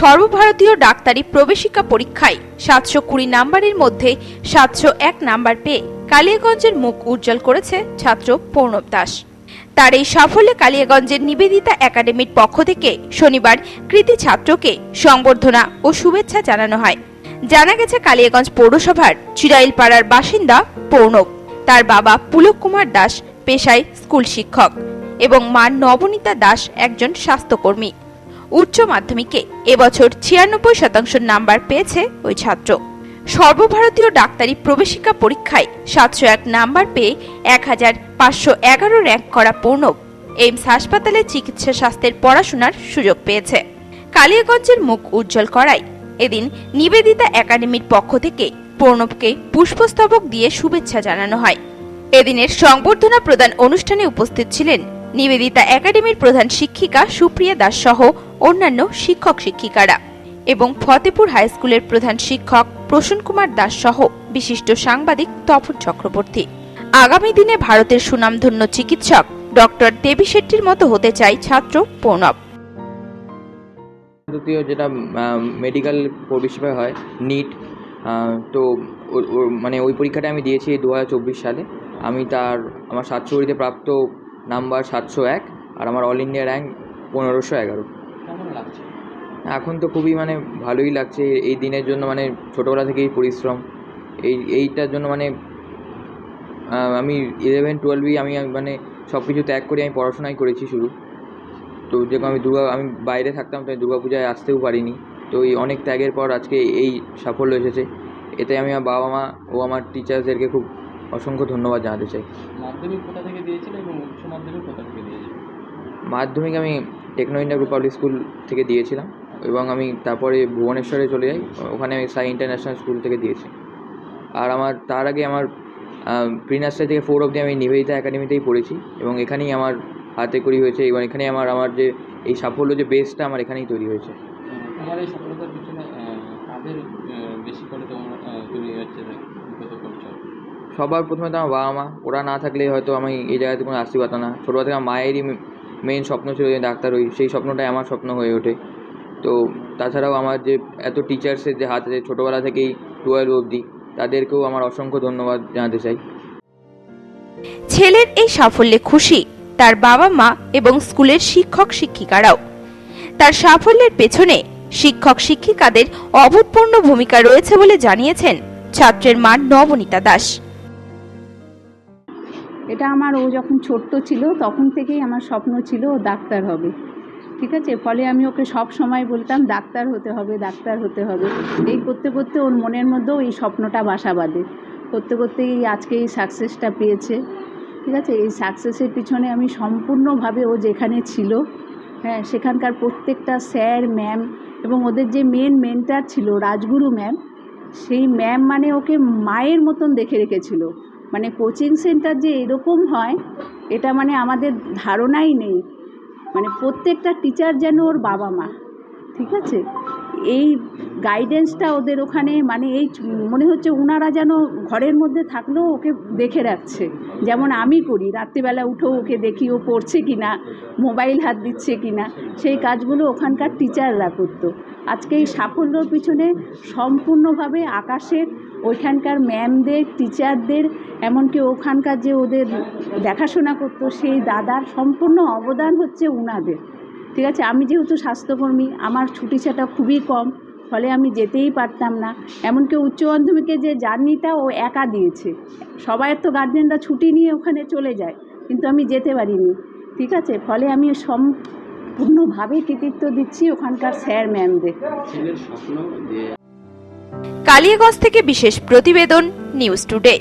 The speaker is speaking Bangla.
সর্বভারতীয় ডাক্তারি প্রবেশিকা পরীক্ষায় সাতশো কুড়ি নাম্বারের মধ্যে সাতশো এক নাম্বার পেয়ে কালিয়াগঞ্জের মুখ উজ্জ্বল করেছে ছাত্র পৌর্ণব দাস। তার এই সাফল্যে কালিয়াগঞ্জের নিবেদিতা একাডেমির পক্ষ থেকে শনিবার কৃতি ছাত্রকে সংবর্ধনা ও শুভেচ্ছা জানানো হয়। জানা গেছে কালিয়াগঞ্জ পৌরসভার চিরাইলপাড়ার বাসিন্দা পৌর্ণব। তার বাবা পুলক কুমার দাস, পেশায় স্কুল শিক্ষক এবং মা নবনীতা দাস একজন স্বাস্থ্যকর্মী। উচ্চ মাধ্যমিকে এবছর ছিয়ানব্বই শতাংশ নাম্বার পেয়েছে ওই ছাত্র। সর্বভারতীয় ডাক্তারি প্রবেশিকা পরীক্ষায় সাতশো এক নাম্বার পেয়ে এক হাজার পাঁচশো এগারো র্যাঙ্ক করা পূর্ণব এইমস হাসপাতালে চিকিৎসা স্বাস্থ্যের পড়াশোনার সুযোগ পেয়েছে। কালিয়াগঞ্জের মুখ উজ্জ্বল করায়। এদিন নিবেদিতা একাডেমির পক্ষ থেকে প্রণবকে পুষ্পস্তবক দিয়ে শুভেচ্ছা জানানো হয়। এদিনের সংবর্ধনা প্রদান অনুষ্ঠানে উপস্থিত ছিলেন নিবেদিতা একাডেমির প্রধান শিক্ষিকা সুপ্রিয়া দাস সহ অন্যান্য শিক্ষক শিক্ষিকারা এবং ফতেপুর হাই স্কুলের প্রধান শিক্ষক প্রসূন কুমার দাস সহ বিশিষ্ট সাংবাদিক তপন চক্রবর্তী। আগামী দিনে ভারতের সুনামধন্য চিকিৎসক ডক্টর দেবী শেট্টির মতো হতে চাই ছাত্র প্রণব। দ্বিতীয় যেটা মেডিকেল পরিষেবা হয় নিট তো মানে ওই পরীক্ষাটা আমি দিয়েছি দু হাজার চব্বিশ সালে। আমি তার, আমার সাতশো কুড়িতে প্রাপ্ত নাম্বার সাতশো এক আর আমার অল ইন্ডিয়া র্যাঙ্ক পনেরোশো এগারো। লাগছে? এখন তো খুবই মানে ভালোই লাগছে। এই দিনের জন্য মানে ছোটোবেলা থেকেই পরিশ্রম। এই এইটার জন্য মানে আমি ইলেভেন টুয়েলভেই আমি আমি মানে সব কিছু ত্যাগ করে আমি পড়াশোনাই করেছি শুরু। তো যেরকম আমি দুর্গা আমি বাইরে থাকতাম তাই দুর্গা পূজায় আসতেও পারিনি। তো এই অনেক ত্যাগের পর আজকে এই সাফল্য এসেছে। এতে আমি আমার বাবা মা ও আমার টিচার্সদেরকে খুব অসংখ্য ধন্যবাদ জানাতে চাই। মাধ্যমিক কোথা থেকে দিয়েছিল এবং উচ্চ মাধ্যমিক কোথা থেকে দিয়েছিল? মাধ্যমিক আমি Techno India group public school থেকে দিয়েছিলাম এবং আমি তারপরে ভুবনেশ্বরে চলে যাই। ওখানে আমি সাই ইন্টারন্যাশনাল স্কুল থেকে দিয়েছি। আর আমার তার আগে আমার প্রি নার্সারি থেকে ফোর অবধি আমি নিবেদিতা একাডেমিতেই পড়েছি এবং এখানেই আমার হাতে করি হয়েছে এবং এখানেই আমার আমার যে এই সাফল্য যে বেসটা আমার এখানেই তৈরি হয়েছে। তোমার এই সফলতার পিছনে কাদের আহ, বেশি করে তোমার আহ, তুমি হচ্ছে বিগত করছ সবার প্রথমে তো আমার বাবা মা। ওরা না থাকলে হয়তো আমি এই জায়গাতে কোনো আসতে পারতাম না ছোটোবেলা থেকে আমার মায়েরই মেন স্বপ্ন ছিল যে ডাক্তার হই। সেই স্বপ্নটাই আমার স্বপ্ন হয়ে ওঠে। তো তাছাড়াও আমার যে এত টিচার্সের যে হাতে ছোটোবেলা থেকেই টুয়েলভ অবধি, তাদেরকেও আমার অসংখ্য ধন্যবাদ জানাতে চাই। ছেলের এই সাফল্যে খুশি তার বাবা মা এবং স্কুলের শিক্ষক শিক্ষিকারাও। তার সাফল্যের পেছনে শিক্ষক শিক্ষিকাদের অভূতপূর্ণ ভূমিকা রয়েছে বলে জানিয়েছেন ছাত্রের মা নবনীতা দাস। এটা আমার, ও যখন ছোট্ট ছিল, তখন থেকেই আমার স্বপ্ন ছিল ও ডাক্তার হবে। ঠিক আছে? ফলে আমি ওকে সব সময় বলতাম, ডাক্তার হতে হবে, ডাক্তার হতে হবে। এই করতে করতে ওর মনের মধ্যেও এই স্বপ্নটা বাসা বাঁধে। করতে করতে এই আজকে এই সাকসেসটা পেয়েছে। ঠিক আছে? এই সাকসেসের পিছনে আমি সম্পূর্ণভাবে ও যেখানে ছিল হ্যাঁ সেখানকার প্রত্যেকটা স্যার, ম্যাম এবং ওদের যে মেন মেন্টার ছিল, রাজগুরু ম্যাম, সেই ম্যাম মানে ওকে মায়ের মতন দেখে রেখেছিল। মানে কোচিং সেন্টার যে এরকম হয়, এটা মানে আমাদের ধারণাই নেই। মানে প্রত্যেকটা টিচার যেন ওর বাবা মা ঠিক আছে? এই গাইডেন্সটা ওদের ওখানে মানে এই মনে হচ্ছে ওনারা যেন ঘরের মধ্যে থাকলেও ওকে দেখে রাখছে। যেমন আমি করি, রাত্রিবেলা উঠেও ওকে দেখি ও পড়ছে কি না মোবাইল হাত দিচ্ছে কি না সেই কাজগুলো ওখানকার টিচাররা করতো। আজকে এই সাফল্যর পিছনে সম্পূর্ণভাবে আকাশের ওইখানকার ম্যামদের টিচারদের এমনকি ওখানকার যে ওদের দেখাশোনা করতো, সেই দাদার সম্পূর্ণ অবদান হচ্ছে উনাদের। ঠিক আছে? আমি যেহেতু স্বাস্থ্যকর্মী আমার ছুটি ছাটা খুবই কম ফলে আমি যেতেই পারতাম না। এমনকি উচ্চ মাধ্যমিকে যে জার্নিটা ও একা দিয়েছে। সবাই তো গার্জেনরা ছুটি নিয়ে ওখানে চলে যায় কিন্তু আমি যেতে পারিনি। ঠিক আছে? ফলে আমি সম্পূর্ণভাবে কৃতিত্ব দিচ্ছি ওখানকার স্যার ম্যামদের। কালিয়াগঞ্জ থেকে বিশেষ প্রতিবেদন নিউজ টুডে